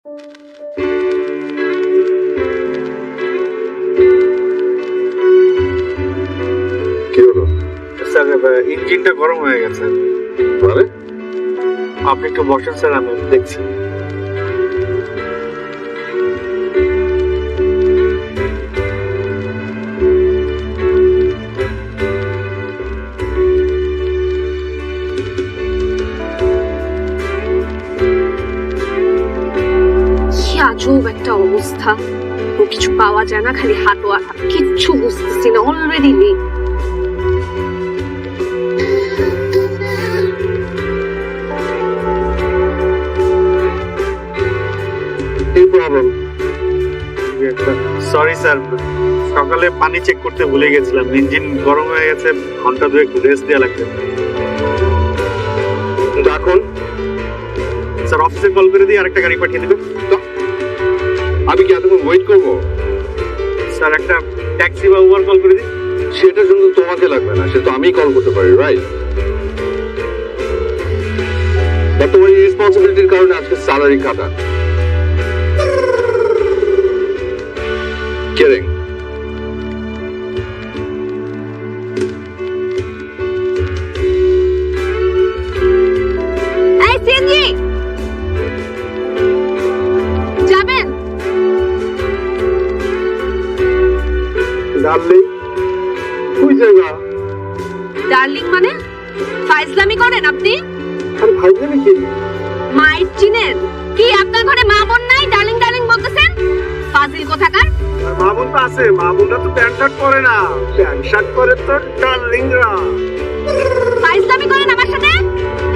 কি হলো? স্যার ইঞ্জিনটা গরম হয়ে গেছে। মানে? আপনি একটু বসেন স্যার আমি দেখছি। একটা অবস্থা। ও কিছু পাওয়া যায় না, খালি হাঁটো আর হাঁটো। কিচ্ছু বুঝতেছি না অলরেডি নেই। সরি স্যার, সকালে পানি চেক করতে ভুলে গেছিলাম। ইঞ্জিন গরম হয়ে গেছে, ঘণ্টা দুয়েক রেস্ট দেওয়া লাগবে। ডাকুন স্যার অফিসে কল করে দিয়ে আরেকটা গাড়ি পাঠিয়ে দেবে আমি কি এতক্ষণ ওয়েট করব? স্যার একটা ট্যাক্সি বা উবার কল করে দিই সেটা শুধু তোমাকে লাগবে না সে তো আমি কল করতে পারি রাইট তোমার রেসপন্সিবিলিটির কারণে আজকে স্যালারি কাটা কিডিং ডার্লিং? জায়গা? ডার্লিং মানে? ফাইজলামি করেন আপনি? আরে জানি কি? চিনেন? কি আপনার ঘরে মা বোন নাই? ডার্লিং ডার্লিং বলতেছেন? ফাজিল কোথাকার? মা বোন তো আছে মা বোনরা তো প্যান্ট শার্ট পরে না। প্যান্ট শার্ট পরে তো ডার্লিংরা। ফাইজলামি করেন আমার সাথে?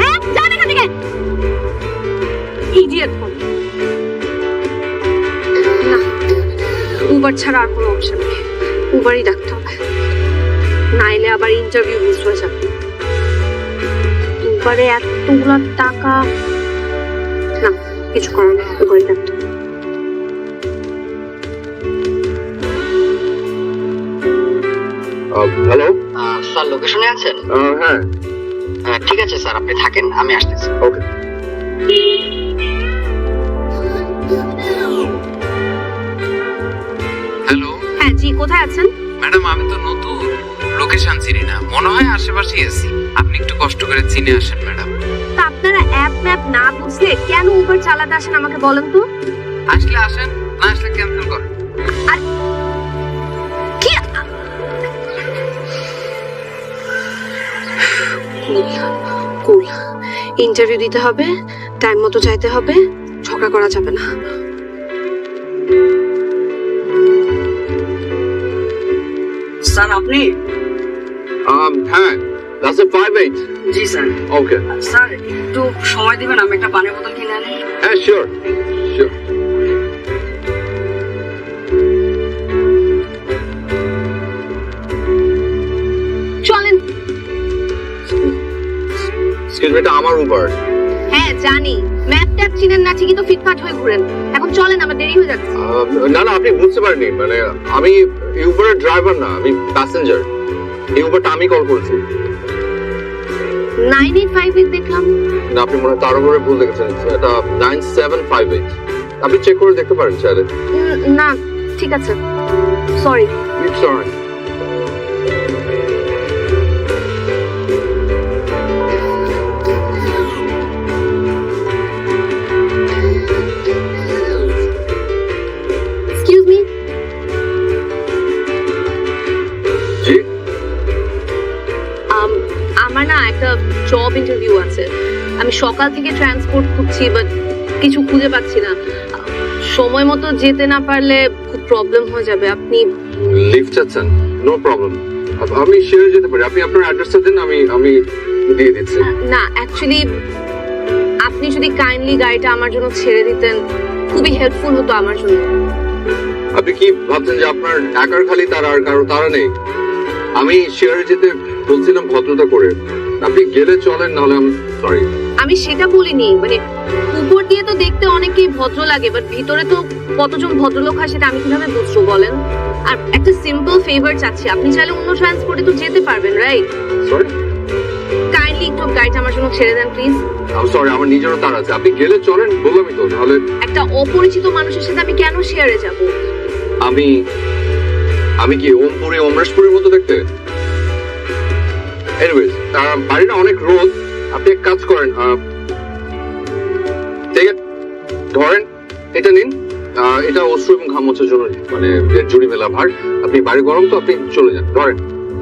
হ্যাঁ? যান এখান থেকে। ইডিয়েট না উবার ছাড়া আর কোনো অপশন নেই। উবারই ডাকতে হবে। নাইলে আবার ইন্টারভিউ মিস হয়ে যাবে। উবারে এতগুলো টাকা। না কিছু করার নেই উবারই ডাকতে হবে। হ্যালো স্যার লোকেশনে আছেন? হ্যাঁ। আহ, ঠিক আছে স্যার আপনি থাকেন আমি আসতেছি। ওকে জি কোথায় আছেন? ম্যাডাম আমি তো নতুন। লোকেশন চিনি না। মনে হয় আশেপাশেই আছি আপনি একটু কষ্ট করে চিনে আসেন ম্যাডাম। তা আপনারা অ্যাপ ম্যাপ না বুঝলে কেন উবার চালাতে আসেন আমাকে বলেন তো? আসলে আসেন না আসলে ক্যান্সেল করেন। কি? কুল ইন্টারভিউ দিতে হবে টাইম মতো যাইতে হবে ঝগড়া করা যাবে না। স্যার আপনি Um, হ্যাঁ that's a five eight. জি স্যার Okay. স্যার একটু সময় দিবেন আমি একটা পানির বোতল কিনে আনি হ্যাঁ sure. Sure. চলেন me, এটা আমার উবার হ্যাঁ জানি ম্যাপ ট্যাপ চিনেন না ঠিকই তো ফিটফাট হয়ে ঘুরেন। এখন চলেন আমার দেরি হয়ে যাচ্ছে। না না আপনি বুঝতে পারেননি। মানে আমি এই উবারের ড্রাইভার না আমি প্যাসেঞ্জার এই উবারটা আমি কল করেছি। নাইন এইট ফাইভ এইট দেখলাম। না আপনি মনে হয় তার উপরে ভুল দেখেছেন। এটা নাইন সেভেন ফাইভ এইট। আপনি চেক করে দেখতে পারেন চাইলে। না ঠিক আছে। সরি ইটস একটা জব ইন্টারভিউ আছে। আমি সকাল থেকে ট্রান্সপোর্ট খুঁজছি বাট কিছু খুঁজে পাচ্ছি না। সময় মতো যেতে না পারলে খুব প্রবলেম হয়ে যাবে। আপনি লিফট আছেন নো প্রবলেম আমি শেয়ার যেতে পারি। আপনি আপনার অ্যাড্রেসটা দিন আমি আমি দিয়ে দিচ্ছি। না অ্যাকচুয়ালি আপনি যদি কাইন্ডলি গাড়িটা আমার জন্য ছেড়ে দিতেন খুবই হেল্পফুল হতো আমার জন্য। আপনি কি ভাবছেন যে আপনার একার খালি তার আর কারও তারা নেই? আমি শেয়ারে যেতে বলছিলাম ভদ্রতা করে। আপনি গেলে চলেন নাহলে আমি সরি আমি সেটা বলিনি মানে উপর দিয়ে তো দেখতে অনেকেই ভদ্র লাগে বাট ভিতরে তো কতজন ভদ্রলোক হয় সেটা আমি কীভাবে বুঝব বলেন? আর একটা সিম্পল ফেভার চাচ্ছি আপনি চাইলে অন্য ট্রান্সপোর্টে তো যেতে পারবেন রাইট সরি কাইন্ডলি একটু গাড়িটা আমার জন্য ছেড়ে দেন প্লিজ আমি সরি আমার নিজেরও তার আছে। আপনি গেলে চলেন বললামই তো তাহলে একটা অপরিচিত মানুষের সাথে আমি কেন শেয়ারে যাব? আমি আমি কি ওমপুরি অমরেশপুরের মতো দেখতে? এনিওয়েজ বাড়িটা অনেক রোদ। আপনি এক কাজ করেন ঠিক আছে ধরেন এটা নিন। এটা অশ্রু এবং ঘাম মোছার জন্য মানে জুড়ি মেলা ভার। আপনি বাড়ি গরম তো আপনি চলে যান। ধরেন।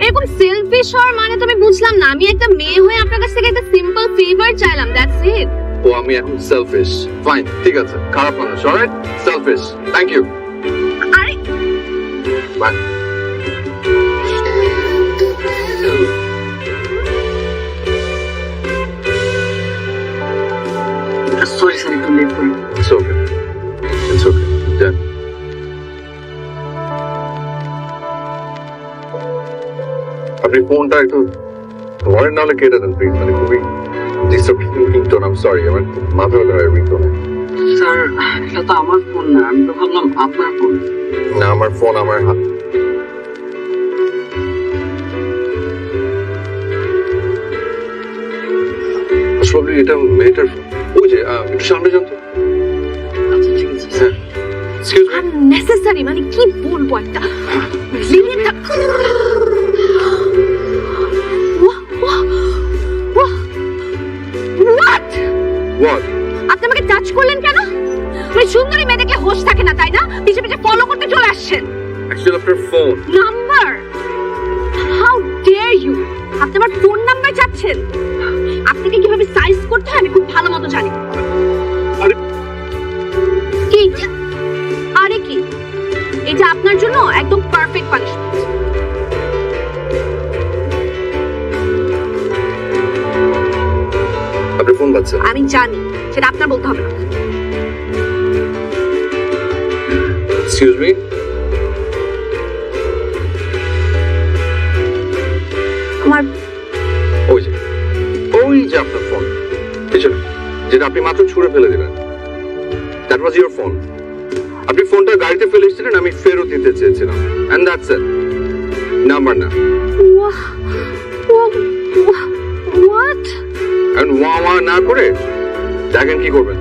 এরকম সেলফিশ হওয়ার মানে তো আমি বুঝলাম না। আমি একটা মেয়ে হয়ে আপনার কাছ থেকে একটা সিম্পল ফেভার চাইলাম দ্যাটস ইট ও আমি এখন সেলফিশ ফাইন ঠিক আছে। খারাপ মানুষ অলরাইট সেলফিশ থ্যাংক ইউ আরে বাই আপনি ফোনটা একটু ধরেন নাহলে কেটে দেন প্লিজ মানে খুবই ডিস্টার্বিং রিংটোন আম সরি আমার মাথা ব্যথা হয় রিংটোনে স্যার এটা তো আমার ফোন না আমি তো ভাবলাম আপনার ফোন না আমার ফোন আমার হাত আসলে এটা মেয়েটার ওই যে একটু সামনে যান তো। আচ্ছা ঠিক আছে স্যার। এক্সকিউজ মি আননেসেসারি মানে কি বলব একটা? অ্যাকচুয়ালি আপনার phone number how dare you আপনি আমার ফোন নাম্বার চাচ্ছেন। আপনাকে কীভাবে সাইজ করতে হয় আমি খুব ভালো মতো জানি। আরে কি? আরে কি? এটা আপনার জন্য একদম পারফেক্ট পানিশমেন্ট আপনি ফোন পাচ্ছেন? আমি জানি সেটা আপনার বলতে হবে না। এক্সকিউজ মি আমার ওই যে ওই যে আপনার ফোন পিছনে যেটা আপনি মাত্র ছুঁড়ে ফেলে দিলেন। দ্যাট ওয়াজ ইওর ফোন আপনি ফোনটা গাড়িতে ফেলে এসেছিলেন আমি ফেরত দিতে চেয়েছিলাম। এন্ড দ্যাটস ইট নাম্বার না হোয়াট এন্ড ওয়া ওয়া না করে দেখেন কি করবেন।